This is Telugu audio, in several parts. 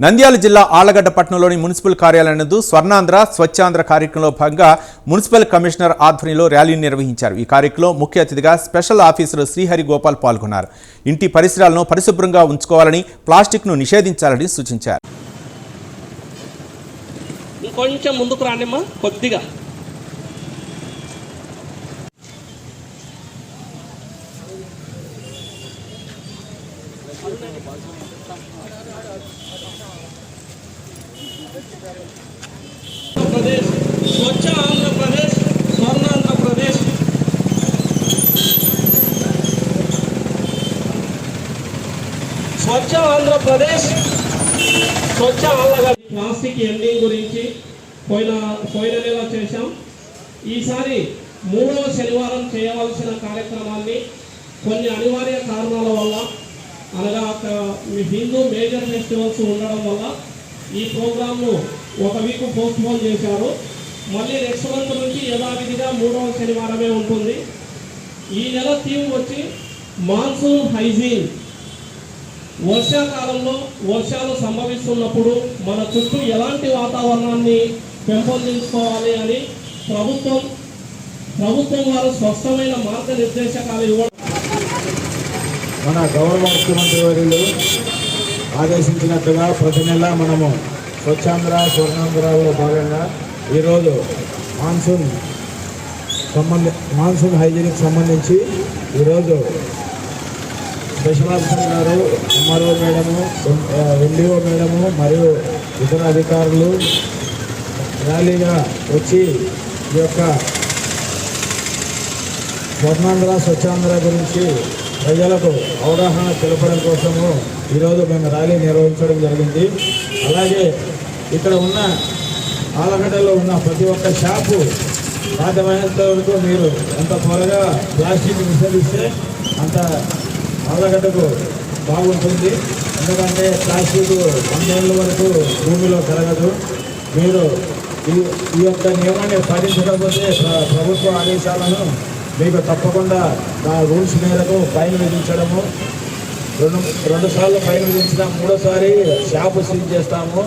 నంద్యాల జిల్లా ఆళ్ళగడ్డ పట్టణంలోని మున్సిపల్ కార్యాలయం నందు స్వర్ణాంధ్ర స్వచ్ఛాంధ్ర కార్యక్రమంలో భాగంగా మున్సిపల్ కమిషనర్ ఆధ్వర్యంలో ర్యాలీని నిర్వహించారు. ఈ కార్యక్రమంలో ముఖ్య అతిథిగా స్పెషల్ ఆఫీసర్ శ్రీహరి గోపాల్ పాల్గొన్నారు. ఇంటి పరిసరాలను పరిశుభ్రంగా ఉంచుకోవాలని ప్లాస్టిక్ను నిషేధించాలని సూచించారు. ఇంకొంచెం ముందుకు రాండిమ్మా కొద్దిగా. ఆంధ్రప్రదేశ్ స్వచ్ఛ ఆంధ్రప్రదేశ్ స్వర్ణాంధ్రప్రదేశ్. స్వచ్ఛ ఆంధ్రప్రదేశ్ స్వచ్ఛ ఆంధ్రగా ప్లాస్టిక్ ఎండింగ్ గురించి పోయిన పోయిన నెల చేశాం. ఈసారి మూడవ శనివారం చేయవలసిన కార్యక్రమాన్ని కొన్ని అనివార్య కారణాల వల్ల అనగా అక్కడ హిందూ మేజర్ ఫెస్టివల్స్ ఉండడం వల్ల ఈ ప్రోగ్రామ్ను ఒక వీక్ పోస్ట్ పోన్ చేశారు. మళ్ళీ నెక్స్ట్ మంత్ నుంచి యథావిధిగా మూడవ శనివారమే ఉంటుంది. ఈ నెల థీమ్ వచ్చి మాన్సూన్ హైజీన్. వర్షాకాలంలో వర్షాలు సంభవిస్తున్నప్పుడు మన చుట్టూ ఎలాంటి వాతావరణాన్ని పెంపొందించుకోవాలి అని ప్రభుత్వం ప్రభుత్వం వారు స్పష్టమైన మార్గనిర్దేశకాలు ఇవ్వడం మన గౌరవ ముఖ్యమంత్రి వర్యులు ఆదేశించినట్టుగా ప్రతి నెల మనము స్వచ్ఛాంధ్ర స్వర్ణాంధ్రలో భాగంగా ఈరోజు మాన్సూన్ సంబంధి మాన్సూన్ హైజీన్కి సంబంధించి ఈరోజు స్పెషల్ ఆఫీసర్ గారు ఎంఆర్ఓ మేడము ఎన్డీఓ మేడము మరియు ఇతర అధికారులు ర్యాలీగా వచ్చి ఈ యొక్క స్వర్ణాంధ్ర స్వచ్ఛాంధ్ర గురించి ప్రజలకు అవగాహన తెలపడం కోసము ఈరోజు మేము ర్యాలీ నిర్వహించడం జరిగింది. అలాగే ఇక్కడ ఉన్న ఆలగడ్డలో ఉన్న ప్రతి ఒక్క షాపు సాధ్యమైనంత వరకు మీరు ఎంత త్వరగా ప్లాస్టిక్ నిషేధిస్తే అంత ఆలగడ్డకు బాగుంటుంది. ఎందుకంటే ప్లాస్టిక్ వందేళ్ళ వరకు భూమిలో కలగదు. మీరు ఈ ఈ యొక్క నియమాన్ని పాటించకపోతే ప్రభుత్వ ఆదేశాలను మీకు తప్పకుండా నా రూల్స్ మేరకు ఫైన్ విధించడము. రెండు రెండుసార్లు ఫైన్ విధించిన మూడోసారి షాపు సీజ్ చేస్తాము.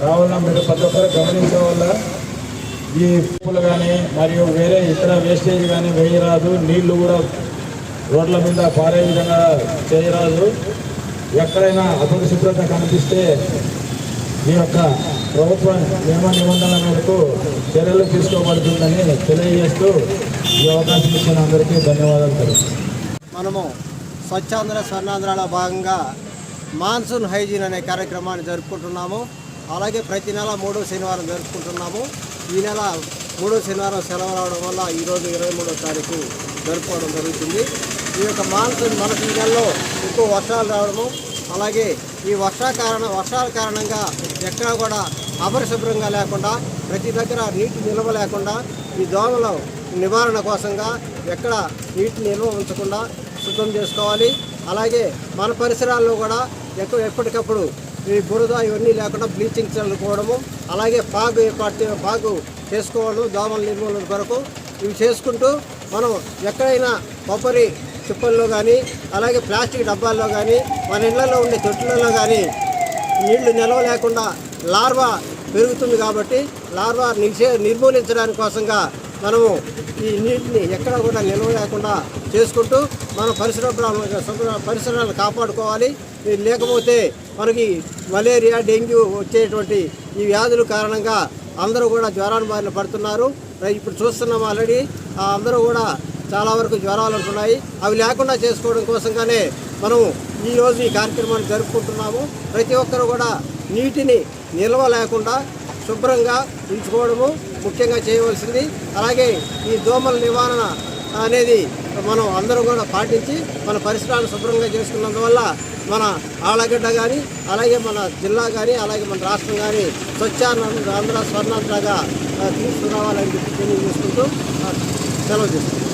కావున మీరు ప్రతి ఒక్కరు గమనించడం వల్ల ఈ పూలు కానీ మరియు వేరే ఇతర వేస్టేజ్ కానీ వేయరాదు. నీళ్ళు కూడా రోడ్ల మీద పారే విధంగా చేయరాదు. ఎక్కడైనా అపరిశుభ్రత కనిపిస్తే ఈ యొక్క ప్రభుత్వ నియమ నిబంధనల మేరకు చర్యలు తీసుకోబడుతుందని తెలియజేస్తూ ఈ అవకాశం ఇచ్చిన అందరికీ ధన్యవాదాలు తెలుపుతున్నాను మనము స్వచ్ఛాంధ్ర స్వర్ణాంధ్రలో భాగంగా మాన్సూన్ హైజీన్ అనే కార్యక్రమాన్ని జరుపుకుంటున్నాము. అలాగే ప్రతి నెల మూడో శనివారం జరుపుకుంటున్నాము. ఈ నెల మూడో శనివారం సెలవు రావడం వల్ల ఈరోజు ఇరవై మూడో తారీఖు జరుపుకోవడం జరుగుతుంది. ఈ యొక్క మాన్సూన్ మనకి ఈ నెలలో ఎక్కువ వర్షాలు రావడము అలాగే ఈ వర్షా కారణ వర్షాల కారణంగా ఎక్కడా కూడా అపరిశుభ్రంగా లేకుండా ప్రతి దగ్గర నీటి నిల్వ లేకుండా ఈ దోమలు నివారణ కోసంగా ఎక్కడ నీటిని నిల్వ ఉంచకుండా శుద్ధం చేసుకోవాలి. అలాగే మన పరిసరాల్లో కూడా ఎక్కువ ఎప్పటికప్పుడు ఈ బురద ఇవన్నీ లేకుండా బ్లీచింగ్ చల్లుకోవడము అలాగే పాగు ఏర్పాటు పాగు చేసుకోవడం దోమల నిర్మూలన కొరకు ఇవి చేసుకుంటూ మనం ఎక్కడైనా కొబ్బరి చిప్పల్లో కానీ అలాగే ప్లాస్టిక్ డబ్బాల్లో కానీ మన ఇళ్ళలో ఉండే తొట్టులలో కానీ నీళ్ళు నిల్వ లేకుండా లార్వా పెరుగుతుంది కాబట్టి లార్వా నిర్మూలించడానికి కోసంగా మనము ఈ నీటిని ఎక్కడ కూడా నిల్వ లేకుండా చేసుకుంటూ మన పరిసర పరిసరాలను కాపాడుకోవాలి. లేకపోతే మనకి మలేరియా డెంగ్యూ వచ్చేటువంటి ఈ వ్యాధుల కారణంగా అందరూ కూడా జ్వరాల బారిన పడుతున్నారు. ఇప్పుడు చూస్తున్నాం ఆల్రెడీ అందరూ కూడా చాలా వరకు జ్వరాలు ఉంటున్నాయి అవి లేకుండా చేసుకోవడం కోసంగానే మనం ఈరోజు ఈ కార్యక్రమాన్ని జరుపుకుంటున్నాము. ప్రతి ఒక్కరు కూడా నీటిని నిల్వ లేకుండా శుభ్రంగా ఉంచుకోవడము ముఖ్యంగా చేయవలసింది. అలాగే ఈ దోమల నివారణ అనేది మనం అందరం కూడా పాటించి మన పరిసరాలను శుభ్రంగా చేసుకున్నందువల్ల మన ఆళ్ళగడ్డ కానీ అలాగే మన జిల్లా కానీ అలాగే మన రాష్ట్రం కానీ స్వచ్ఛాంధ్ర ఆంధ్ర స్వర్ణాంధ్రగా తీసుకురావాలని చెప్పి తెలియజేసుకుంటూ సెలవు చేస్తున్నాం